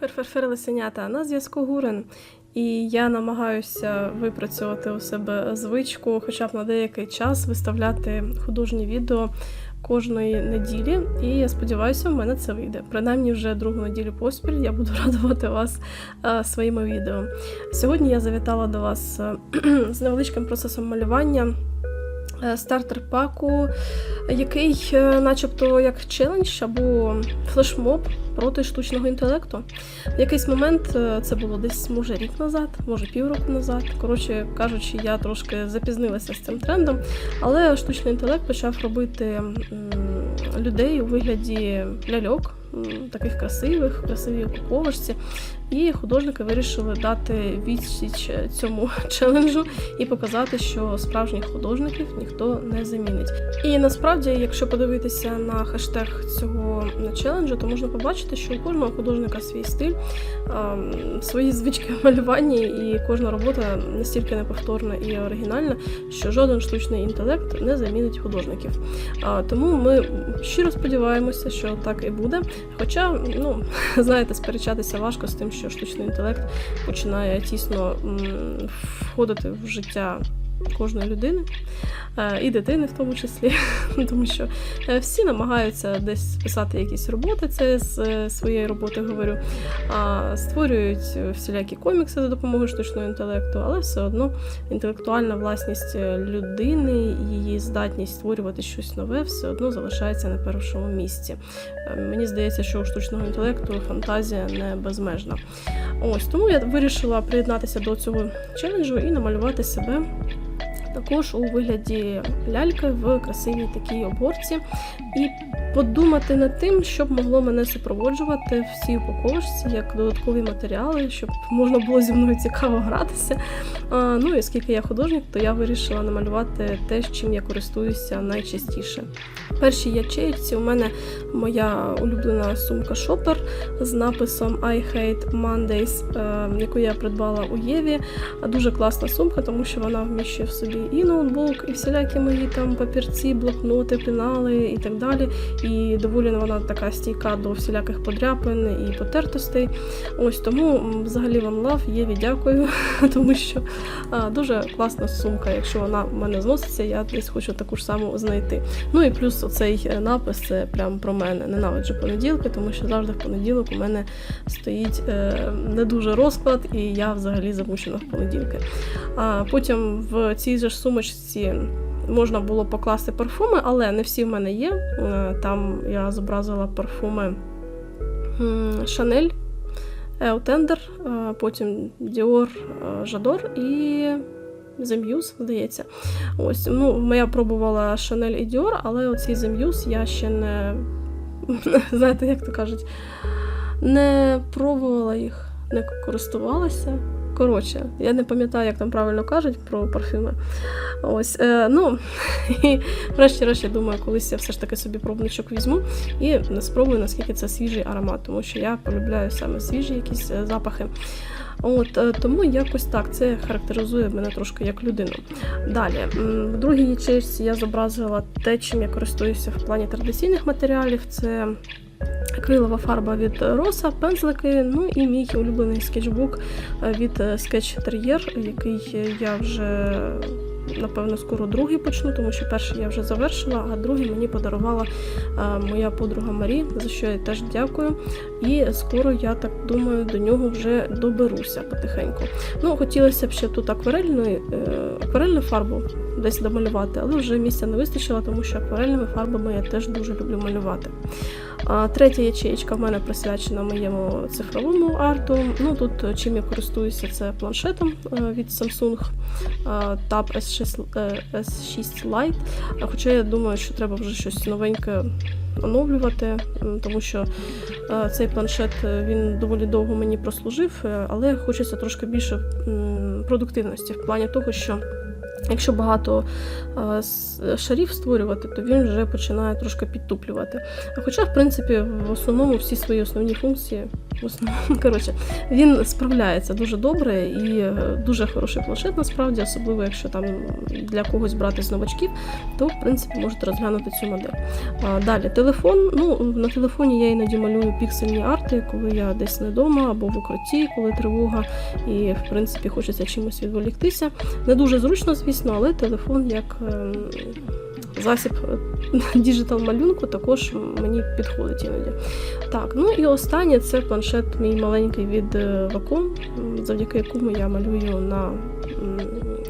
Фер-фер-фер лисенята на зв'язку Гурен. І я намагаюся випрацювати у себе звичку, хоча б на деякий час виставляти художні відео кожної неділі. І я сподіваюся, у мене це вийде. Принаймні, вже другу неділю поспіль я буду радувати вас е, своїми відео. Сьогодні я завітала до вас е, з невеличким процесом малювання стартер паку, який, е, начебто, як челендж або флешмоб проти штучного інтелекту. В якийсь момент е, це було десь може рік назад, може півроку назад. Коротше кажучи, я трошки запізнилася з цим трендом, але штучний інтелект почав робити людей у вигляді ляльок. Таких красивих, красивій упаковочці, і художники вирішили дати відсіч цьому челенджу і показати, що справжніх художників ніхто не замінить. І насправді, якщо подивитися на хештег цього челенджу, то можна побачити, що у кожного художника свій стиль, свої звички в малюванні, і кожна робота настільки неповторна і оригінальна, що жоден штучний інтелект не замінить художників. Тому ми щиро сподіваємося, що так і буде. Хоча, ну знаєте, сперечатися важко з тим, що штучний інтелект починає тісно входити в життя кожної людини е, і дитини, в тому числі, тому що е, всі намагаються десь писати якісь роботи. Це з е, своєї роботи говорю, створюють всілякі комікси за допомогою штучного інтелекту, але все одно інтелектуальна власність людини, її здатність створювати щось нове, все одно залишається на першому місці. Мені здається, що у штучного інтелекту фантазія не безмежна. Ось тому я вирішила приєднатися до цього челенджу і намалювати себе також у вигляді ляльки в красивій такій обгорці, і подумати над тим, щоб могло мене супроводжувати в цій упаковочці як додаткові матеріали, щоб можна було зі мною цікаво гратися. А, ну і оскільки я художник, то я вирішила намалювати те, чим я користуюся найчастіше. В першій ячейці у мене моя улюблена сумка Shopper з написом I Hate Mondays, е, яку я придбала у Єві. Дуже класна сумка, тому що вона вміщує в собі і ноутбук, і всілякі мої там папірці, блокноти, пенали і так далі. І доволі вона така стійка до всіляких подряпин і потертостей. Ось тому взагалі вам лав, Єві дякую, тому що а, дуже класна сумка. Якщо вона в мене зноситься, я десь хочу таку ж саму знайти. Ну і плюс оцей е, напис це прям про мене. Ненавиджу понеділки, тому що завжди в понеділок у мене стоїть е, не дуже розклад, і я взагалі замучена в понеділки. А потім в цій же ж сумочці. Можна було покласти парфуми, але не всі в мене є. Е, Там я зобразила парфуми Chanel, Eutender, е, потім Dior, е, J'adore і Muse, здається. Ось, ну, я пробувала Chanel і Dior, але The Muse я ще не, знаєте, як то кажуть, не пробувала їх, не користувалася. Коротше, я не пам'ятаю, як там правильно кажуть про парфюми. Ось, е, ну, і врешті-решт, я думаю, колись я все ж таки собі пробничок візьму і спробую, наскільки це свіжий аромат, тому що я полюбляю саме свіжі якісь е, запахи. От, е, тому якось так це характеризує мене трошки як людину. Далі, в другій ячейці я зобразила те, чим я користуюся в плані традиційних матеріалів. Це акрилова фарба від Роса, пензлики, ну і мій улюблений скетчбук е, від е, Sketch Terrier, який я вже. Напевно, скоро другий почну, тому що перший я вже завершила, а другий мені подарувала е, моя подруга Марі, за що я теж дякую. І скоро, я так думаю, до нього вже доберуся потихеньку. Ну, хотілося б ще тут акварельної, е, акварельну фарбу десь домалювати, але вже місця не вистачило, тому що акварельними фарбами я теж дуже люблю малювати. Третя ячеєчка в мене присвячена моєму цифровому арту. Ну тут е, чим я користуюся, це планшетом е, від Samsung е, Tab S6, е, S6 Lite. Хоча я думаю, що треба вже щось новеньке оновлювати, тому що цей планшет він доволі довго мені прослужив, але хочеться трошки більше продуктивності в плані того, що. Якщо багато е, шарів створювати, то він вже починає трошки підтуплювати. Хоча, в принципі, в основному всі свої основні функції В основному, коротше, він справляється дуже добре і е, дуже хороший планшет, насправді, особливо якщо там для когось брати з новачків, то в принципі можете розглянути цю модель. Далі телефон. Ну, на телефоні я іноді малюю піксельні арти, коли я десь не вдома або в укритті, коли тривога, і в принципі хочеться чимось відволіктися. Не дуже зручно, звісно, але телефон як. ем, Засіб діджитал малюнку також мені підходить іноді. Так, ну і останнє це планшет мій маленький від е, Wacom, завдяки якому я малюю на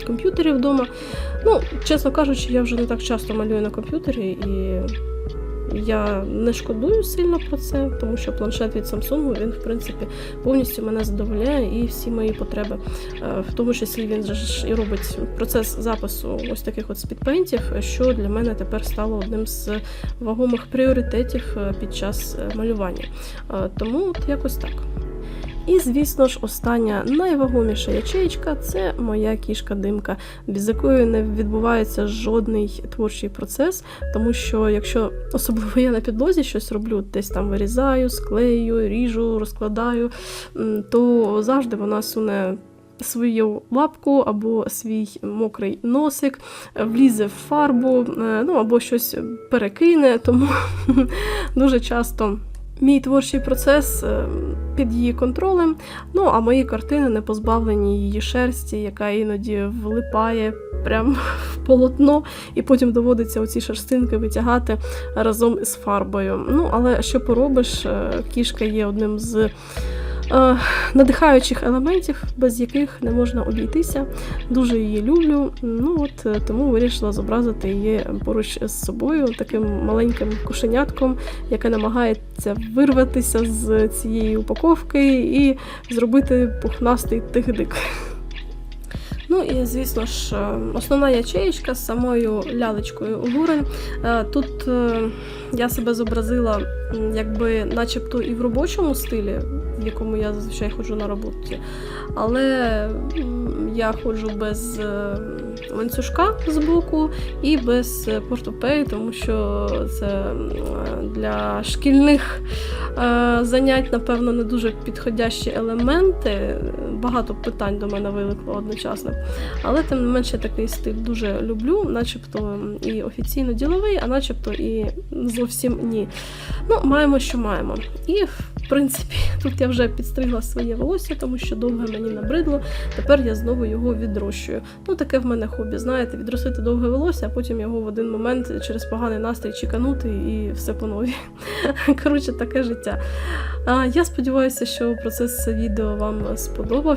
комп'ютері вдома. Ну, чесно кажучи, я вже не так часто малюю на комп'ютері і. Я не шкодую сильно про це, тому що планшет від Samsung він, в принципі, повністю мене задовольняє і всі мої потреби. Е, В тому числі він ж і робить процес запису ось таких от спідпейнтів, що для мене тепер стало одним з вагомих пріоритетів е, під час е, малювання. Тому от якось так. І, звісно ж, остання найвагоміша ячеєчка це моя кішка димка, без якої не відбувається жодний творчий процес, тому що якщо особливо я на підлозі щось роблю, десь там вирізаю, склею, ріжу, розкладаю, то завжди вона суне. Свою лапку або свій мокрий носик, влізе в фарбу, е, ну або щось перекине, тому дуже часто мій творчий процес е, під її контролем. Ну а мої картини не позбавлені її шерсті, яка іноді влипає прямо в полотно, і потім доводиться оці шерстинки витягати разом із фарбою. Ну, але що поробиш, е, кішка є одним з. Е, Надихаючих елементів, без яких не можна обійтися. Дуже її люблю. Ну от е, тому вирішила зобразити її поруч з собою, таким маленьким кошенятком, яке намагається вирватися з цієї упаковки і зробити пухнастий тигдик. Ну і звісно ж, е, основна ячеєчка з самою лялечкою. Е, Тут я себе зобразила, якби начебто і в робочому стилі, в якому я зазвичай ходжу на роботі, але я ходжу без е, ланцюжка з боку і без е, портупеї, тому що це для шкільних е, занять, напевно, не дуже підходящі елементи. Багато питань до мене виникло одночасно. Але тим не менше такий стиль дуже люблю, начебто і офіційно діловий, а начебто і зовсім ні. Ну, маємо, що маємо. І в принципі, тут я вже підстригла своє волосся, тому що довге мені набридло. Тепер я знову його відрощую. Ну, таке в мене хобі, знаєте, відростити довге волосся, а потім його в один момент через поганий настрій чеканути і все по новій. Коротше, таке життя. Я сподіваюся, що процес відео вам сподобався.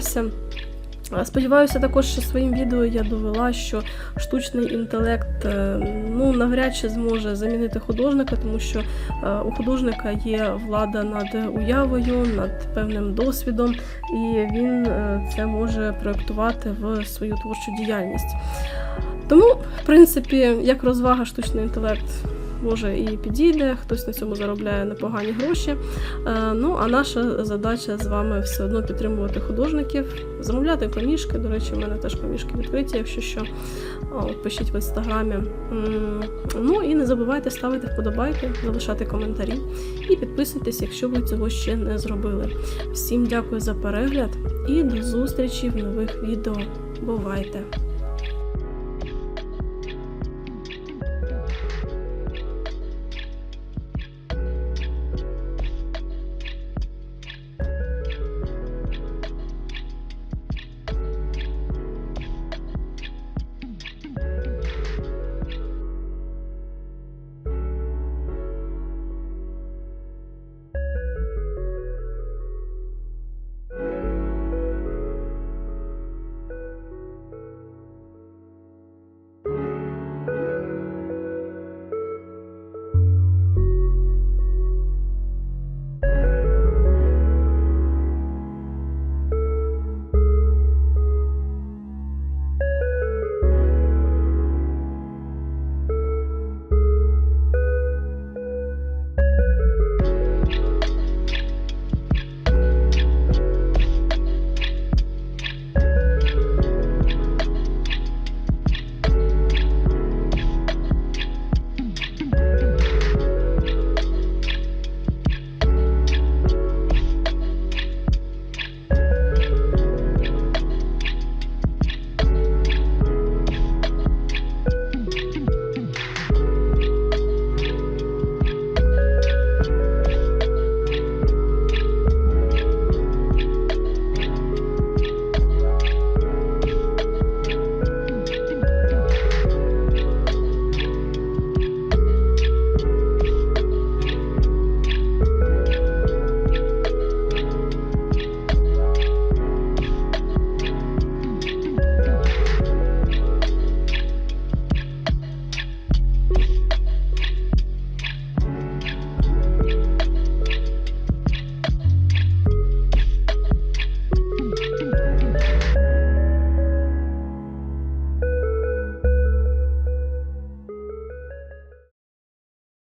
А, Сподіваюся, також що своїм відео я довела, що штучний інтелект е, ну навряд чи зможе замінити художника, тому що е, у художника є влада над уявою, над певним досвідом, і він е, це може проєктувати в свою творчу діяльність. Тому, в принципі, як розвага штучний інтелект. Може і підійде, хтось на цьому заробляє непогані гроші. Е, Ну а наша задача з вами все одно підтримувати художників, замовляти комішки. До речі, в мене теж комішки відкриті, якщо що. Пишіть в інстаграмі. Ну і не забувайте ставити вподобайки, залишати коментарі і підписуйтесь, якщо ви цього ще не зробили. Всім дякую за перегляд і до зустрічі в нових відео. Бувайте!